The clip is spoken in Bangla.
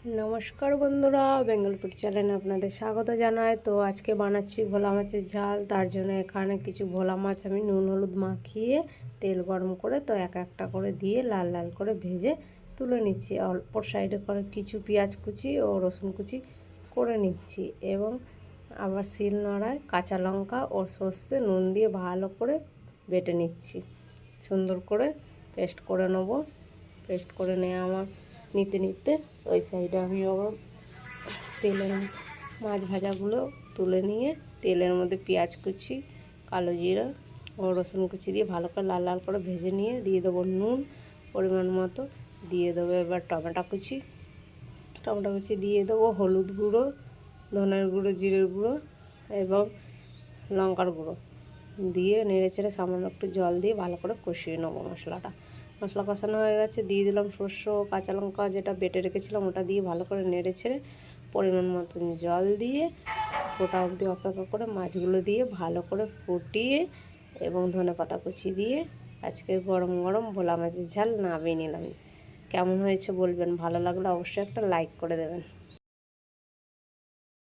নমস্কার বন্ধুরা, বেঙ্গল ফুড চ্যানেলে আপনাদের স্বাগত জানাই। তো আজকে বানাচ্ছি ভোলা মাছের ঝাল, তার জন্য এখানে কিছু ভোলা মাছ আমি নুন, হলুদ মাখিয়ে তেল গরম করে তো এক একটা করে দিয়ে লাল লাল করে ভেজে তুলে নিচ্ছি। অল্প সাইডে করে কিছু পেঁয়াজ কুচি ও রসুন কুচি করে নিচ্ছি এবং আবার শিল নড়ায় কাঁচা লঙ্কা ও সর্ষে নুন দিয়ে ভালো করে বেটে নিচ্ছি। সুন্দর করে পেস্ট করে নেব। পেস্ট করে নিয়ে আমার নিতে নিতে ওই সাইডে আমি আবার তেলের মাছ ভাজাগুলো তুলে নিয়ে তেলের মধ্যে পেঁয়াজ কুচি, কালো জিরা ও রসুন কুচি দিয়ে ভালো করে লাল লাল করে ভেজে নিয়ে দিয়ে দেবো নুন পরিমাণ মতো, দিয়ে দেবো এবার টমেটো কুচি। টমেটো কুচি দিয়ে দেবো হলুদ গুঁড়ো, ধনের গুঁড়ো, জিরের গুঁড়ো এবং লঙ্কার গুঁড়ো। দিয়ে নেড়ে চেড়ে সামান্য একটু জল দিয়ে ভালো করে কষিয়ে নেব মশলাটা। মশলা কষানো হয়ে গেছে। দিয়ে দিলাম শস্য কাঁচা লঙ্কা, যেটা বেটে রেখেছিলাম ওটা দিয়ে ভালো করে নেড়ে ছেড়ে পরিমাণ মতন জল দিয়ে ফোটা অবধি অপেক্ষা করে মাছগুলো দিয়ে ভালো করে ফুটিয়ে এবং ধনে পাতা কুচি দিয়ে আজকে গরম গরম ভোলা মাছের ঝাল নামিয়ে নিলাম। কেমন হয়েছে বলবেন? ভালো লাগলে অবশ্যই একটা লাইক করে দেবেন।